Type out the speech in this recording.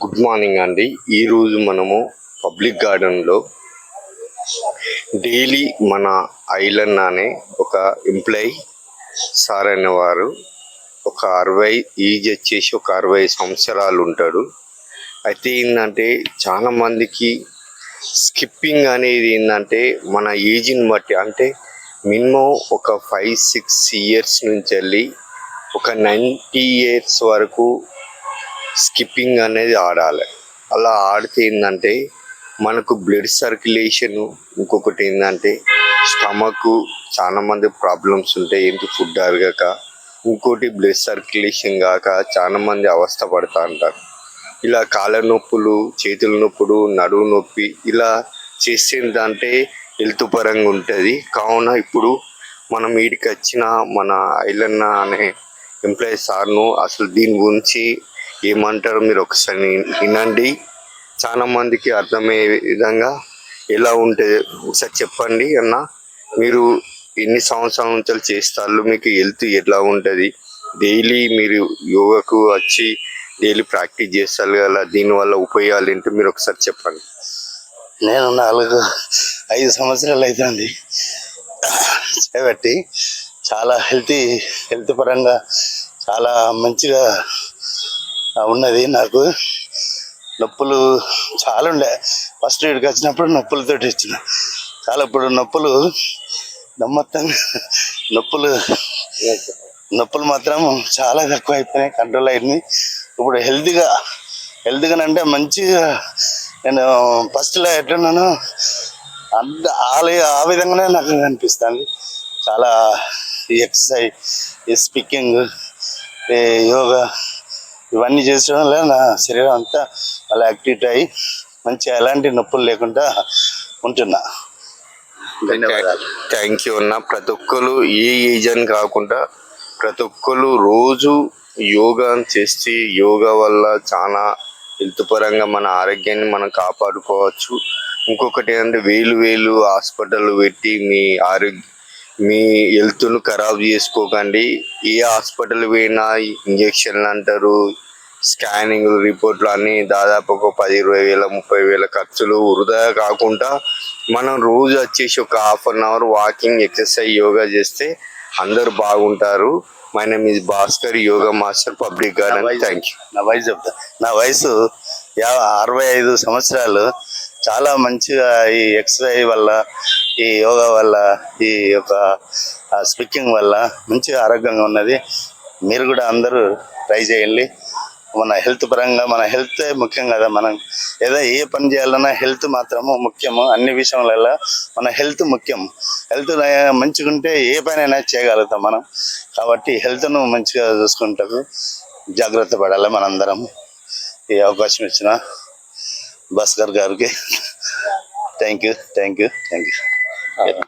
Good morning అండి. ఈరోజు మనము పబ్లిక్ గార్డెన్లో డైలీ మన ఐలన్ అనే ఒక ఎంప్లాయీ సార్ అనేవారు ఒక అరవై ఈజ్ వచ్చేసి ఒక అరవై సంవత్సరాలు ఉంటాడు. అయితే ఏంటంటే చాలామందికి స్కిప్పింగ్ అనేది ఏంటంటే మన ఏజ్ని బట్టి అంటే మినిమం ఒక ఫైవ్ సిక్స్ ఇయర్స్ నుంచి వెళ్ళి ఒక నైంటీ ఇయర్స్ వరకు స్కిప్పింగ్ అనేది ఆడాలి. అలా ఆడితే ఏంటంటే మనకు బ్లడ్ సర్క్యులేషన్ ఇంకొకటి ఏంటంటే స్టమక్ చాలా మంది ప్రాబ్లమ్స్ ఉంటాయి. ఏంటి ఫుడ్ అరగక ఇంకోటి బ్లడ్ సర్క్యులేషన్ కాక చాలా మంది అవస్థ పడతా అంటారు ఇలా కాళ్ళ నొప్పులు చేతుల నొప్పులు నడువు నొప్పి ఇలా చేసేదంటే హెల్త్ పరంగా ఉంటుంది. కావున ఇప్పుడు మనం వీడికి వచ్చిన మన ఐలన్న అనే ఎంప్లాయీ సార్ను అసలు దీని గురించి ఏమంటారో మీరు ఒకసారి వినండి. చాలా మందికి అర్థమయ్యే విధంగా ఎలా ఉంటుంది ఒకసారి చెప్పండి అన్న. మీరు ఎన్ని సంవత్సరాల నుంచి చేస్తారు మీకు హెల్త్ ఎట్లా ఉంటుంది? డైలీ మీరు యోగాకు వచ్చి డైలీ ప్రాక్టీస్ చేస్తారు కదా దీనివల్ల ఉపయోగాలు ఏంటో? మీరు ఒకసారి చెప్పండి. నేను నాలుగు ఐదు సంవత్సరాలు అవుతుంది చేపట్టి చాలా హెల్తీ హెల్త్ పరంగా చాలా మంచిగా ఉన్నది నాకు. నొప్పులు చాలా ఉండే. ఫస్ట్ ఇక్కడికి వచ్చినప్పుడు నొప్పులతో వచ్చిన చాలా ఇప్పుడు నొప్పులు నమ్మత్తంగా నొప్పులు నొప్పులు మాత్రం చాలా తక్కువ అయిపోయినాయి కంట్రోల్ అయింది. ఇప్పుడు హెల్తీగా హెల్తీగా అంటే మంచిగా నేను ఫస్ట్లో ఎట్లున్నాను అంత ఆ- ఆ విధంగానే నాకు అనిపిస్తుంది. చాలా ఈ ఎక్సర్సైజ్ ఈ స్పీకింగ్ యోగా ఇవన్నీ చేసడం వల్ల నా శరీరం అంతా అలా యాక్టివేట్ అయ్యి మంచిగా ఎలాంటి నొప్పులు లేకుండా ఉంటున్నా. ధన్యవాదాలు. థ్యాంక్ యూ అన్న. ప్రతి ఒక్కరు ఏ ఏజ్ అని కాకుండా ప్రతి ఒక్కరు రోజు యోగా చేస్తే యోగా వల్ల చాలా హెల్త్ పరంగా మన ఆరోగ్యాన్ని మనం కాపాడుకోవచ్చు. ఇంకొకటి ఏంటంటే వేలు వేలు హాస్పిటల్ పెట్టి మీ ఆరోగ్య మీ హెల్త్ను ఖరాబ్ చేసుకోకండి. ఏ హాస్పిటల్ పోయినా ఇంజక్షన్లు అంటారు స్కానింగ్ రిపోర్ట్లు అన్నీ దాదాపు ఒక పది ఇరవై వేల ముప్పై వేల ఖర్చులు వృధా కాకుండా మనం రోజు వచ్చేసి ఒక half an hour walking exercise yoga చేస్తే అందరూ బాగుంటారు. My name is Bhaskar yoga master public garden thank you నా వయసు చెప్తా. నా వయసు అరవై ఐదు సంవత్సరాలు. చాలా మంచిగా ఈ ఎక్సర్సైజ్ వల్ల ఈ యోగా వల్ల ఈ యొక్క స్పీకింగ్ వల్ల మంచిగా ఆరోగ్యంగా ఉన్నది. మీరు కూడా అందరూ ట్రై చేయండి. మన హెల్త్ పరంగా మన హెల్త్ ముఖ్యం కదా మనం. ఏదో ఏ పని చేయాలన్నా హెల్త్ మాత్రము ముఖ్యము. అన్ని విషయంలో మన హెల్త్ ముఖ్యం. హెల్త్ మంచిగా ఉంటే ఏ పనైనా చేయగలుగుతాం మనం. కాబట్టి హెల్త్ను మంచిగా చూసుకుంటారు జాగ్రత్త పడాలి మనందరం. ఈ అవకాశం ఇచ్చిన భాస్కర్ గారికి. Thank you thank you thank you Yeah.